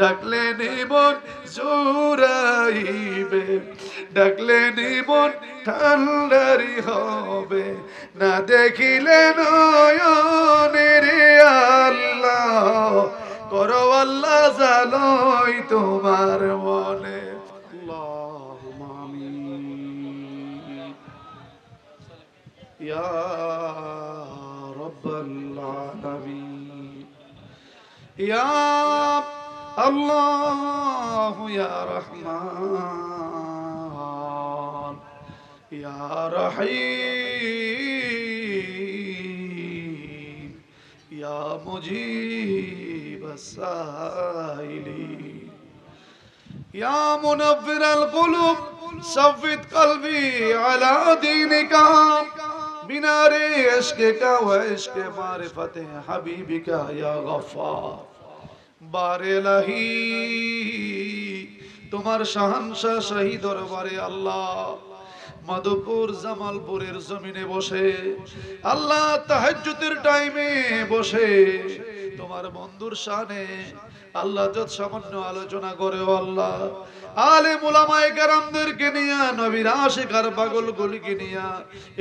ডাকলে নিমন জুড়াইবে ডাকলে নিমন ঠান্ডারি হবে না দেখিলে নয়নের আল্লাহ করো আল্লাহ জালই তোমার মনে اللهم آمين يا رب العالمين يا اللہ یا رحمان یا رحیم یا مجیب السائلی یا منور القلوب صفت قلبی علا دین کام بنار عشق کا و عشق معرفت حبیب کا یا غفار তোমার শাহানশাহ শাহী দরবারে আল্লাহ মাধবপুর জামালপুরের জমিনে বসে আল্লাহ তাহাজ্জুদের টাইমে বসে তোমার বন্ধুর শানে। আল্লাহ যত সামান্য আলোচনা করে আল্লাহ। আলে মুলামায়ে কেরামদেরকে নিয়া, নবীর আশিকার পাগল গুলিকে নিয়া,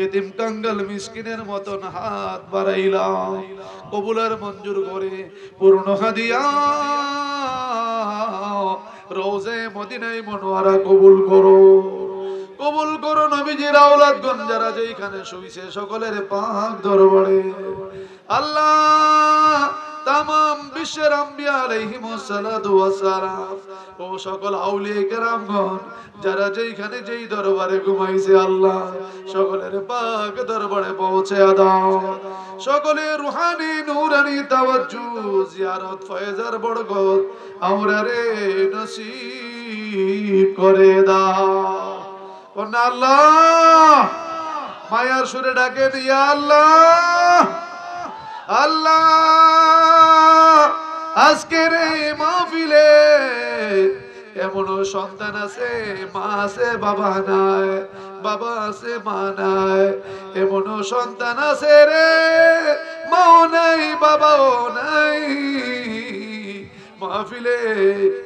এতিম কাঙ্গাল মিসকিনের মতন হাত বাড়াইলাম, কবুলার মঞ্জুর করে, পূর্ণ হাদিয়া রোজে মদিনায় মনোয়ারা কবুল করো। কবুল করো নবীজির আওলাদ যারা যেখানে শুইছে, সকলের পাক দরবারে। আল্লাহ তামাম বিশ্বের আম্বিয়া আলাইহিমুস সালাতু ওয়াস সালাম ও সকল আউলিয়া কেরামগণ, যারা যেইখানে যেই দরবারে ঘুমাইছে আল্লাহ, সকলের পাক দরবারে পৌঁছে দাও। সকলে রুহানি, নূরানি, তাওয়াজ্জু, জিয়ারত, ফয়েজার, বরকত আমরা রে নসিব করে দাও। কন্যা আল্লাহ, মায়ার সুরে ডাকে দিয়া আল্লাহ আল্লাহ, আজকের এই মাহফিলে এমনও সন্তান আছে, মা আছে, বাবা নাই, বাবা আছে, মা নাই। এমনও সন্তান আছে রে, মাও নাই, বাবাও নাই। মাহফিলে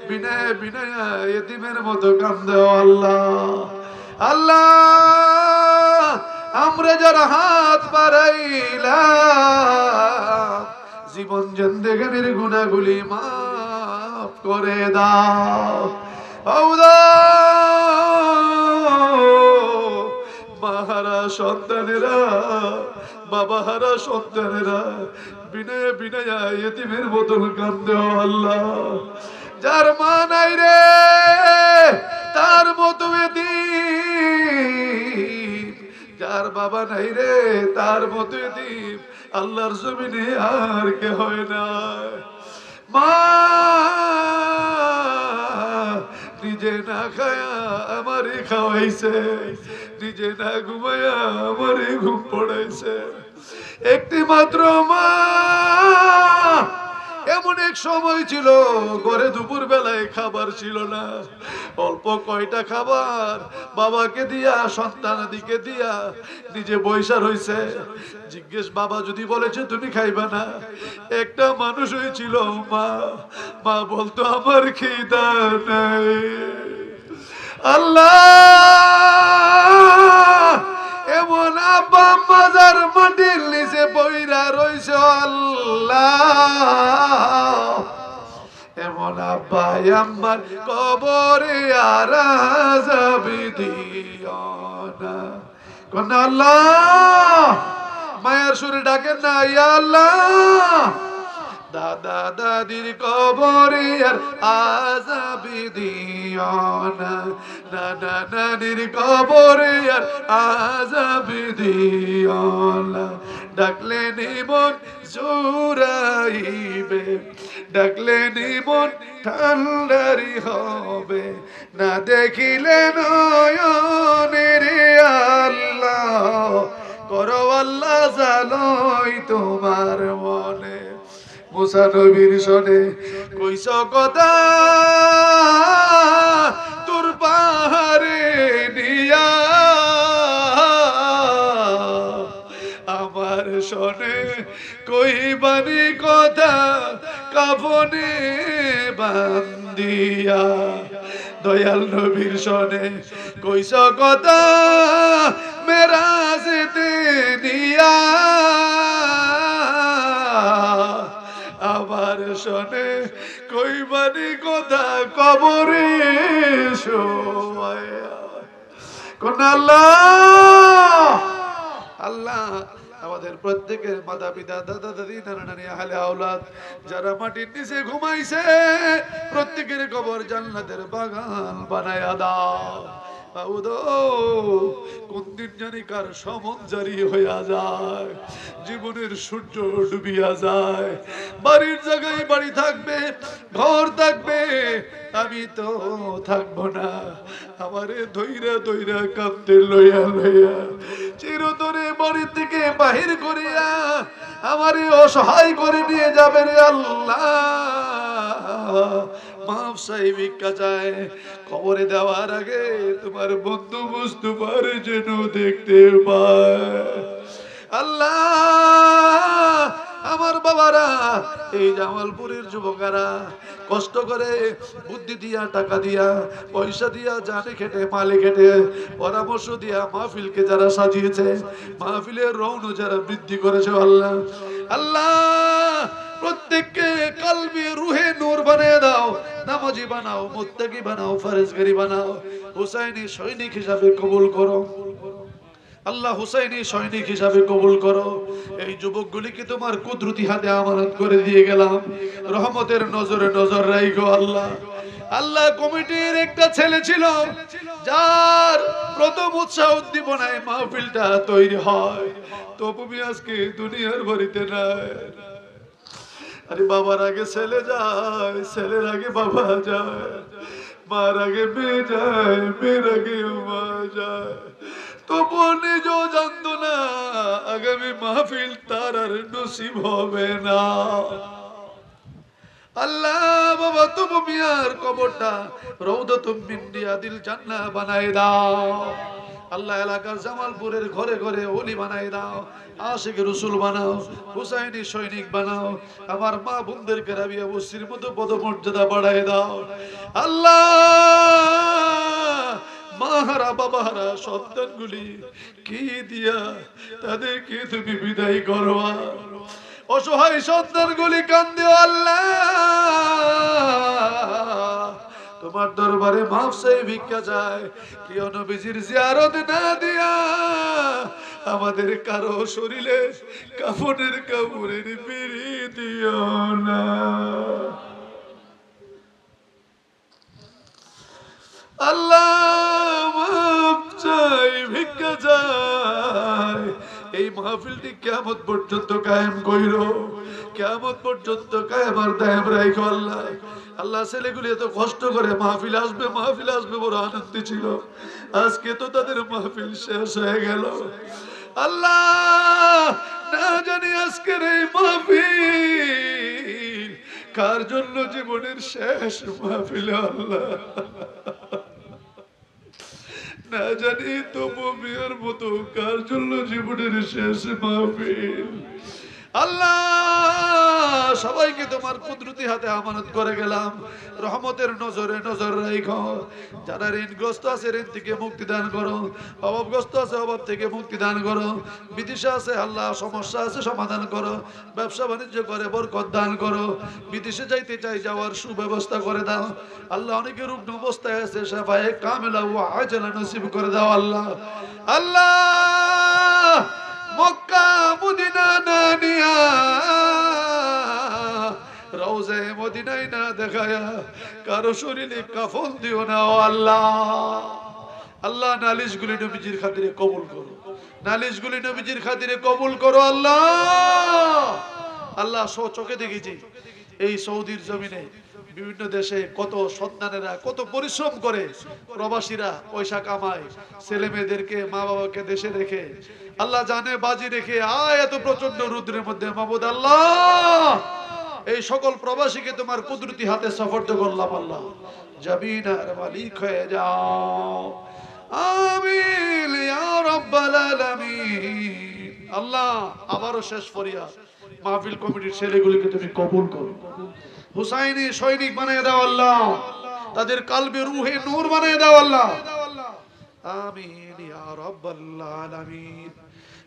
বিনয় বিনয় এতিমের মতো কান্দে আল্লাহ। আল্লাহ আমরা যারা হাত বাড়াইলাম, জীবন জন্দেগানের গুণাগুলি মাফ করে দাও। মাহারা সন্তানেরা, বাবাহারা সন্তানেরা, বিনয় বিনয় এতিমের বোতল কান্দে আল্লাহ। যার মা নাই রে, তার মতো এতিম যার বাবা নাই রে, তার মতো এতিম আল্লাহর জমিনে আর কে হয় না মা, নিজে না খায়া আমারে খাওয়াইছে, নিজে না ঘুমায়া আমারে ঘুম পড়াইছে। একটি মাত্র মা এমন এক সময় ছিল, ঘরে দুপুর বেলায় খাবার ছিল না। অল্প কয়টা খাবার বাবাকে দিয়া, সন্তানাদিকে দিয়া নিজে বৈশা রইছে। জিজ্ঞেস, বাবা, যদি বলেছে তুমি খাইবা না? একটা মানুষ হয়েছিল মা মা বলতো আমার খিদা নাই। আল্লাহ! আমার কবরে আর যাবি দিও না কোন আল্লাহ মায়ের সুরে ডাকেন না ইয়া আল্লাহ। দাদা দাদির কবরে আর আজাবি দিও না নানা নানির কবরে আর আজাবি দিও না ডাকলে নিমন জুড়াইবে, ডাকলে নিমন ঠান্ডারি হবে। না দেখিলে নয়নের আল্লাহ, করো আল্লাহ জালই তোমার মনে। মুসা নবীর শোনে কইস কথা, তোর পাহাড়ে নিয়া আমার শোনে কই বানি কথা, কাফনে বান্দিয়া দয়াল নবীর সনে কইস কথা মেরা যেতে নিয়া কইবানি কথা কবরে কোন আল্লাহ? আল্লাহ, আমাদের প্রত্যেকের মাতা পিতা দাদা দাদি নানা নানি আহলে, আওলাদ, যারা মাটির নিচে ঘুমাইছে, প্রত্যেকের কবর জান্নাতের বাগান বানায় দাও। কোন দিন জানি কার সমন জারি হইয়া যায়, জীবনের সূর্য ডুবিয়া যায়। বাড়ির জায়গায় বাড়ি থাকবে, ঘর থাকবে, আমি তো থাকব না। আমারে ধৈরা ধৈরা কাঁদতে লইয়া লইয়া চিরতরে বাড়ি থেকে বাহির করিয়া আমারে অসহায় করে নিয়ে যাবে রে আল্লাহ। মাফ ভিক্ষা চায় খবরে দেওয়ার আগে তোমার বন্ধু বুঝতে পারে যেন দেখতে পায়। আল্লাহ, আমার বাবারা, এই জামালপুরের যুবকেরা, কষ্ট করে বুদ্ধি দিয়া, টাকা দিয়া, পয়সা দিয়া, জানে খেটে, মালে খেটে, পরামর্শ দিয়া মাহফিলকে যারা সাজিয়েছে, মাহফিলের রৌন যারা বৃদ্ধি করেছে, আল্লাহ আল্লাহ, প্রত্যেককে কালবি রুহে নূর বানিয়ে দাও। নামাজি বানাও, মুত্তাকি বানাও, ফারেজগারি বানাও, হুসাইনি সৈনিক হিসাবে কবুল করো। আল্লাহ হুসাইনি সৈনিক হিসাবে কবুল করো। এই যুবকগুলিকে তোমার কুদরতি হাতে আমানত করে দিয়ে গেলাম। রহমতের নজরে, নজর রাইগো আল্লাহ। আল্লাহ কমিটির একটা ছেলে ছিল, যার প্রথম উৎসাহ উদ্দীপনায় মাহফিলটা তৈরি হয়। তবু আজকে দুনিয়ার বাড়িতে নাই। আরে বাবার আগে ছেলে যায়, ছেলের আগে বাবা যায়, মার আগে মেয়ে যায়, মেয়ের আগে মা যায়। তবু নিজেও জানতো না আগামী মাহফিল তার আর নসিব হবে না। আল্লাহ বাবা, তবু মিয়ার কবরটা রৌদতুম তুমি আদিল জান্না বানায় দাও। আল্লাহ এলাকার জামালপুরের ঘরে ঘরে ওলি বানাই দাও, আশিক রসুল বানাও, হুসাইনি সৈনিক বানাও, আমার মা বোনদেরকে রাবিয়া বসির মতো পদমর্যাদা বাড়াই দাও। আল্লাহ! মাহারা বাবাহারা সন্তানগুলি কি দিয়া, তাদেরকে তুমি বিদায় করবা অসহায় সন্তানগুলি কান্দে, আল্লাহ! তোমার দরবারে মাফ সেই ভিক্ষা যায় প্রিয় নবীজির জিয়ারত না দিয়া আমাদের কারও শরীরে কাফনের কাপড়ের বেরি দিও না। আল্লাহ চাই চাই। এই মাহফিলটি কেমন পর্যন্ত কায়েম কইর। কেমন পর্যন্ত দায়েম আল্লাহ আল্লাহ ছেলেগুলি এত কষ্ট করে মাহফিল আসবে মাহফিল আসবে বড় আনন্দ ছিল। আজকে তো তাদের মাহফিল শেষ হয়ে গেল। আল্লাহ, না জানি আজকের এই মাহফিল কার জন্য জীবনের শেষ মাহফিল আল্লাহ। না জানি তবু বিয়ের মতো কার জন্য জীবনের শেষ মাহফিল। আল্লাহ সবাইকে তোমার কুদরতি হাতে আমানত করে গেলাম। রহমতের নজরে নজর রাখো যারা ঋণগ্রস্ত আছে, ঋণ থেকে মুক্তি দান করো। অভাবগ্রস্ত আছে, অভাব থেকে মুক্তি দান করো। বিদিশা আছে, আল্লাহ সমস্যা আছে, সমাধান করো। ব্যবসা বাণিজ্য করে, বরকত দান করো। বিদেশে যাইতে চাই, যাওয়ার সুব্যবস্থা করে দাও। আল্লাহ অনেকের রুগ্ন অবস্থায় আছে সাফায়ে কামেলা ও আজলা নসিব করে দাও আল্লাহ। আল্লাহ, মক্কা, মদিনা না নিয়া মদিনায় না দেখায়া কারও শরীরে কাফন দিও না, ও আল্লাহ। আল্লাহ নালিশ গুলি নবীজির খাতিরে কবুল করো। নালিশ গুলি নবীজির খাতিরে কবুল করো, আল্লাহ। আল্লাহ সো চোখে দেখেছি এই সৌদির জমিনে বিভিন্ন দেশে কত সন্তানেরা কত পরিশ্রম করে প্রবাসীরা পয়সা কামায়, ছেলে মেয়েদেরকে মা বাবাকে দেশে রেখে, আল্লাহ জানে বাজি রেখে, আয়, এত প্রচণ্ড রুদ্রের মধ্যে মাহমুদ আল্লাহ। এই সকল প্রবাসীকে তোমার কুদরতি হাতে সফর্দ করলাম আল্লাহ। জমিনার মালিক হয়ে যাও। আল্লাহ আবারও শেষ ফরিয়াদ। মাহফিল কমিটির ছেলেগুলিকে তুমি কবুল করো। হুসাইনি সৈনিক বানিয়ে দাও আল্লাহ। তাদের কালবে রুহে নূর বানিয়ে দাও আল্লাহ। আমিন, ইয়া রাব্বাল আলামিন।